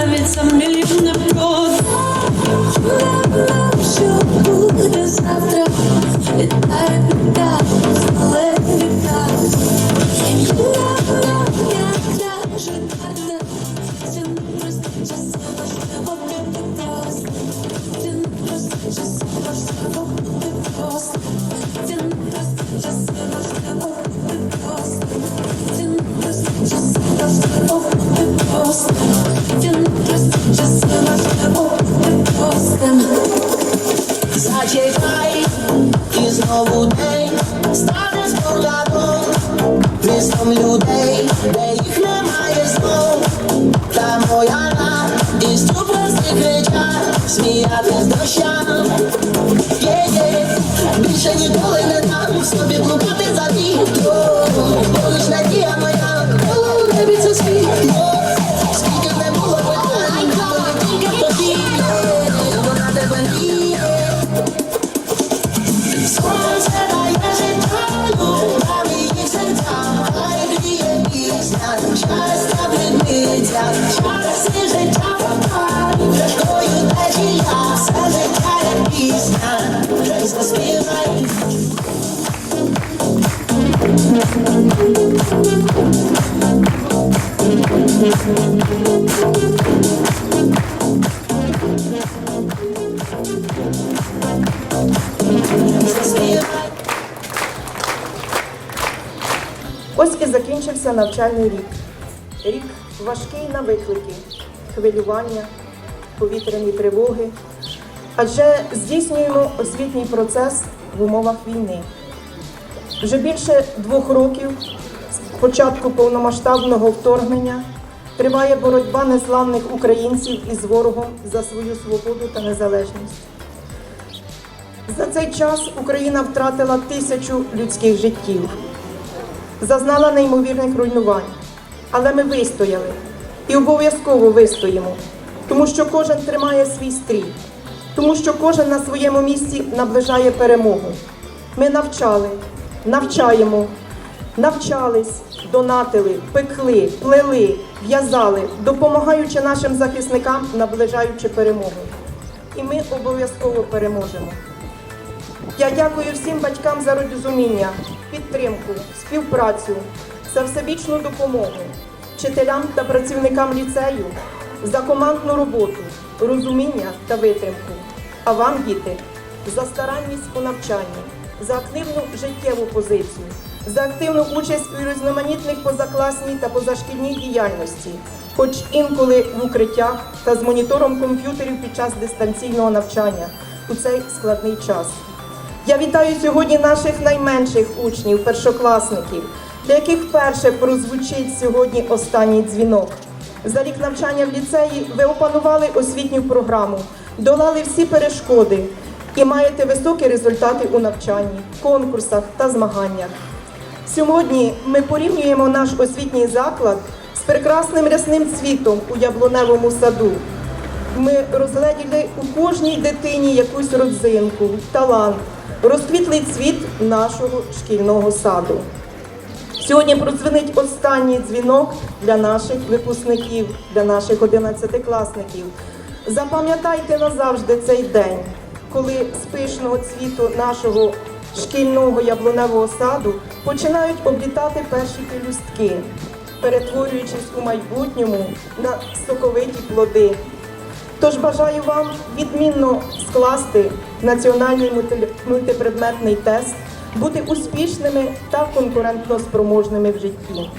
навіть за мільйон не. Що буде завтра, Сміятись дощам Є-є, закінчився навчальний рік. Рік важкий на виклики, хвилювання, повітряні тривоги. Адже здійснюємо освітній процес в умовах війни. Вже більше двох років з початку повномасштабного вторгнення триває боротьба незламних українців із ворогом за свою свободу та незалежність. За цей час Україна втратила тисячу людських життів зазнала неймовірних руйнувань. Але ми вистояли і обов'язково вистоїмо, тому що кожен тримає свій стрій, тому що кожен на своєму місці наближає перемогу. Ми навчали, навчаємо, навчались, донатили, пекли, плели, в'язали, допомагаючи нашим захисникам, наближаючи перемогу. І ми обов'язково переможемо. Я дякую всім батькам за розуміння, підтримку, співпрацю, за всебічну допомогу, вчителям та працівникам ліцею, за командну роботу, розуміння та витримку. А вам, діти, за старанність у навчанні, за активну життєву позицію, за активну участь у різноманітних позакласній та позашкільній діяльності, хоч інколи в укриттях та з монітором комп'ютерів під час дистанційного навчання у цей складний час. Я вітаю сьогодні наших найменших учнів, першокласників, для яких вперше прозвучить сьогодні останній дзвінок. За рік навчання в ліцеї ви опанували освітню програму, долали всі перешкоди і маєте високі результати у навчанні, конкурсах та змаганнях. Сьогодні ми порівнюємо наш освітній заклад з прекрасним рясним цвітом у яблуневому саду. Ми розгледіли у кожній дитині якусь родзинку, талант, розквітлий цвіт нашого шкільного саду. Сьогодні продзвенить останній дзвінок для наших випускників, для наших одинадцятикласників. Запам'ятайте назавжди цей день, коли з пишного цвіту нашого шкільного яблуневого саду починають облітати перші пелюстки, перетворюючись у майбутньому на соковиті плоди. Тож бажаю вам відмінно скласти національний мульти- мультипредметний тест, бути успішними та конкурентно спроможними в житті.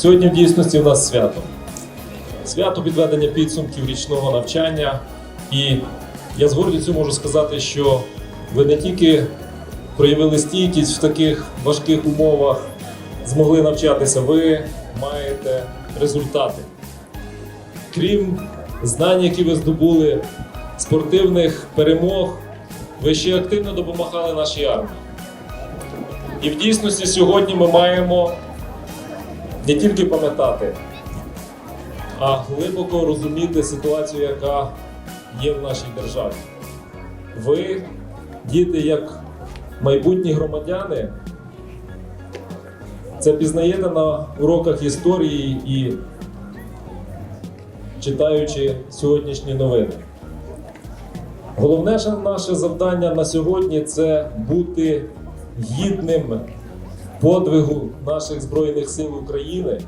Сьогодні в дійсності в нас свято. Свято підведення підсумків річного навчання. І я з гордістю можу сказати, що ви не тільки проявили стійкість в таких важких умовах, змогли навчатися, ви маєте результати. Крім знань, які ви здобули, спортивних перемог, ви ще активно допомагали нашій армії. І в дійсності сьогодні ми маємо не тільки пам'ятати, а глибоко розуміти ситуацію, яка є в нашій державі. Ви, діти, як майбутні громадяни, це пізнаєте на уроках історії і читаючи сьогоднішні новини. Головне наше завдання на сьогодні це бути гідним подвигу наших Збройних сил України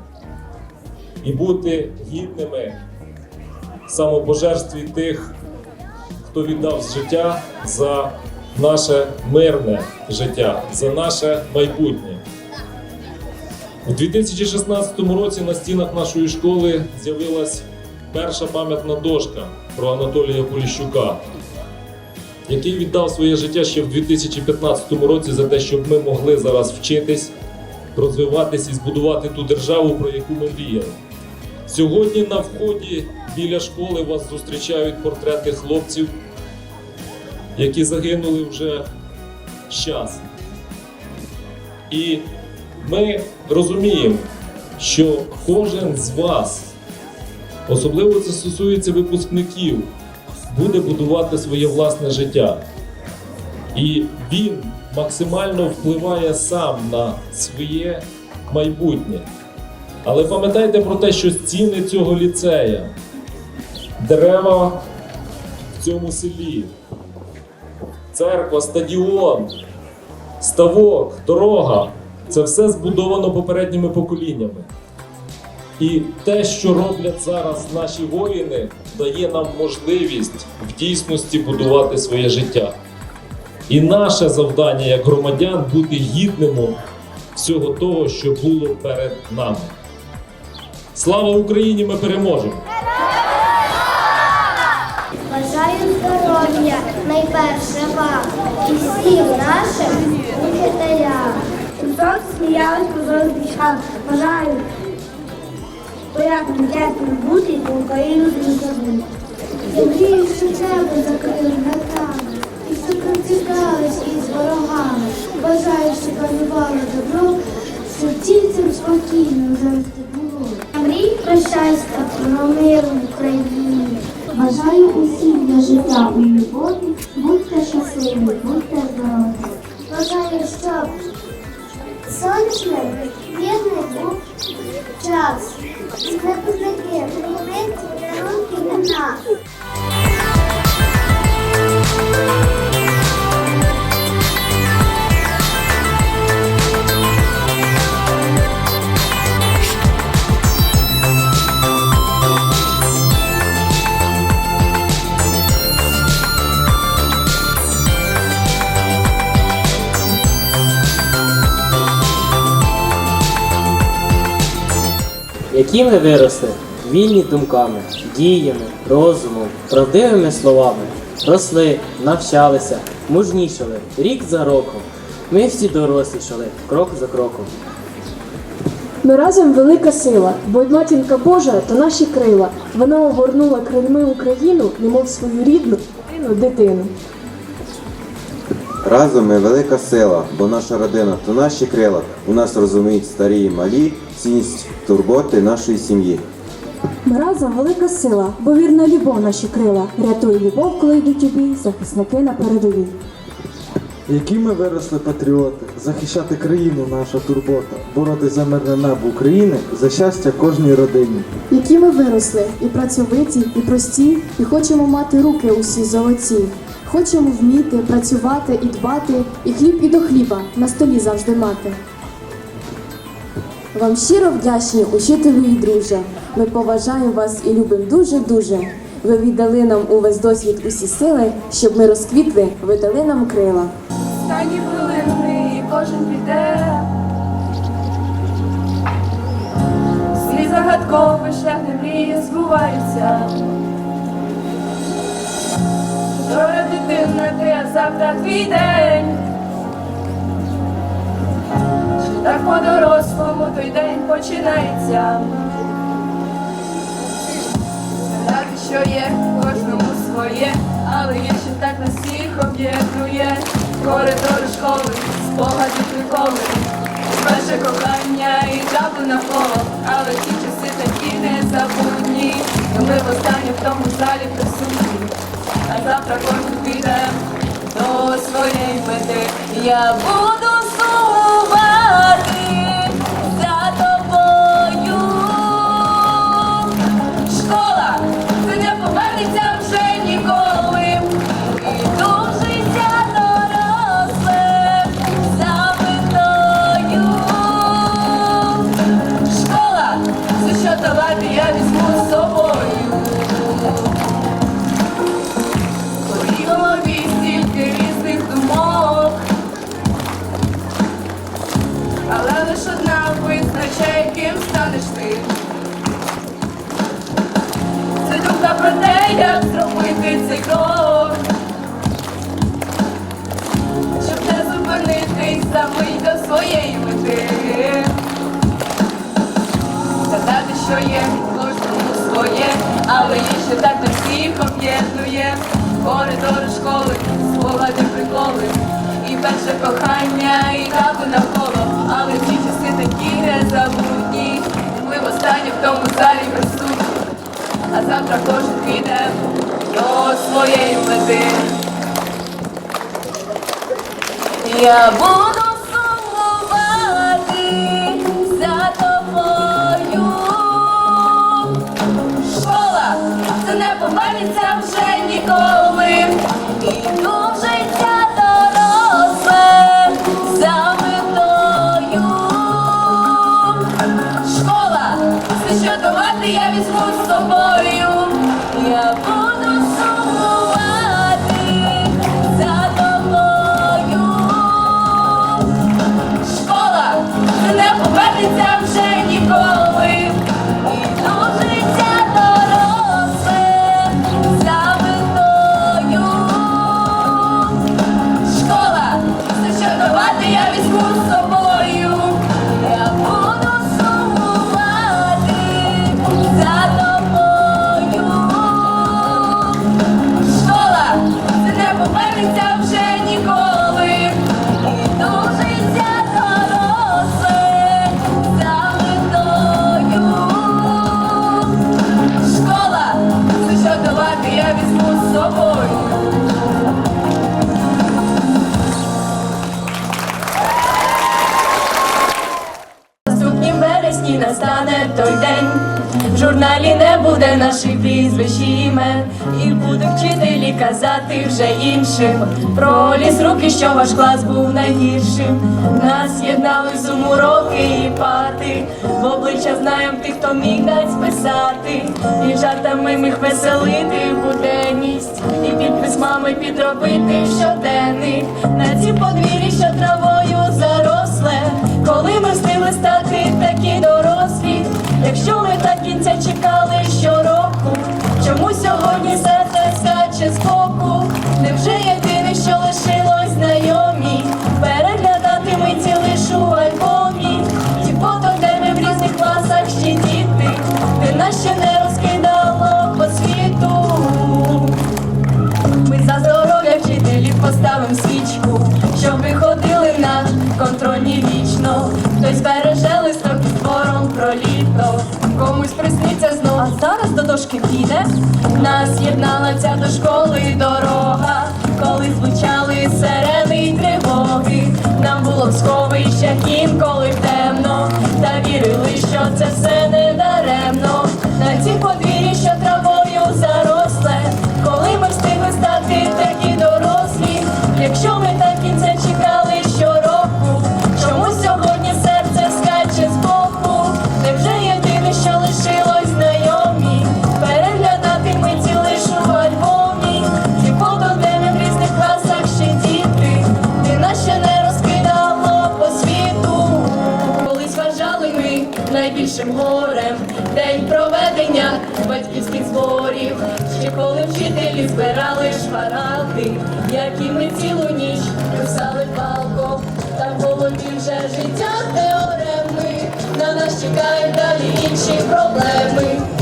і бути гідними самопожертві тих, хто віддав життя за наше мирне життя, за наше майбутнє. У 2016 році на стінах нашої школи з'явилась перша пам'ятна дошка про Анатолія Поліщука, який віддав своє життя ще в 2015 році за те, щоб ми могли зараз вчитись, розвиватись і збудувати ту державу, про яку ми мріяли. Сьогодні на вході біля школи вас зустрічають портрети хлопців, які загинули вже щас. І ми розуміємо, що кожен з вас, особливо це стосується випускників, буде будувати своє власне життя. І він максимально впливає сам на своє майбутнє. Але пам'ятайте про те, що стіни цього ліцея, дерева в цьому селі, церква, стадіон, ставок, дорога це все збудовано попередніми поколіннями. І те, що роблять зараз наші воїни, дає нам можливість в дійсності будувати своє життя. І наше завдання як громадян бути гідними всього того, що було перед нами. Слава Україні! Ми переможемо! Бажаю здоров'я найперше вам і всім нашим учителям. Сміялась позор дівчат. Бажаю порядку дякую бути і Україну не забути. Землі, що тебе закрили ногами, і суконці стикались із ворогами, бажаю, щоб панувало добро, тільцям спокійно завжди було. Мрій про про мир в Україні. Бажаю усім для життя у любові, будьте щасливі, будьте здорові. Бажаю, щоб сонячний, вірний був час. Скрипники, прийміть дарунки на нас. Які ми виросли вільні думками, діями, розумом, правдивими словами, росли, навчалися, мужнішали рік за роком. Ми всі дорослішали крок за кроком. Ми разом велика сила, бо й матінка Божа то наші крила. Вона огорнула крильми Україну, немов свою рідну дитину дитину. Разом ми велика сила, бо наша родина то наші крила. У нас розуміють старі і малі цінність турботи нашої сім'ї. Ми разом велика сила, бо вірна любов наші крила. Рятує любов, коли йдуть у бій, захисники на передовій. Які ми виросли патріоти, захищати країну наша турбота, боротися за мирне небо України, за щастя кожній родині. Які ми виросли, і працьовиті, і прості, і хочемо мати руки усі золоті. Хочемо вміти, працювати і дбати, і хліб і до хліба на столі завжди мати. Вам щиро вдячні, учителю і друже. Ми поважаємо вас і любимо дуже-дуже. Ви віддали нам увесь досвід усі сили, щоб ми розквітли, ви дали нам крила. Останні хвилини і кожен піде. Всі загадкові шлях не мрії збуваються. Завтра твій день. Чи так по-дорослому той день починається. Знати, що є, кожному своє, але є ще так нас всіх об'єднує. Коридори школи, спогади приколи, перше кохання і жаби навколо, але ті часи такі незабутні. Ми в востаннє в тому залі присутні, а завтра кожен піде до своєї мети. Я буду сумувати об'єднує. Коридори школи, спогади приколи, і перше кохання, і капи навколо, але ці часи такі незабутні. Ми востаннє в тому залі присутні а завтра кожен піде до своєї мети. Я буду не буде наших прізвищ і імен, і будуть вчителі казати вже іншим. Про ліс руки, що ваш клас був найгіршим. Нас єднали сум уроки і пати. В обличчя знаєм тих, хто міг дать списати. І жартами міг веселити буденність. І під письмами підробити щоденник. На ці подвір'ї, що травою ще не розкидало по світу. Ми за здоров'я вчителів поставим свічку, щоб ви ходили на контрольні вічно. Хтось береже листок із твором про літо, комусь присниться знов. А зараз до дошки піде. Нас єднала ця до школи дорога, коли звучали сирени й тривоги. Нам було б сховища інколи темно, та вірили, що це все не даремно. На цій подвір'ї, На далі інші проблеми.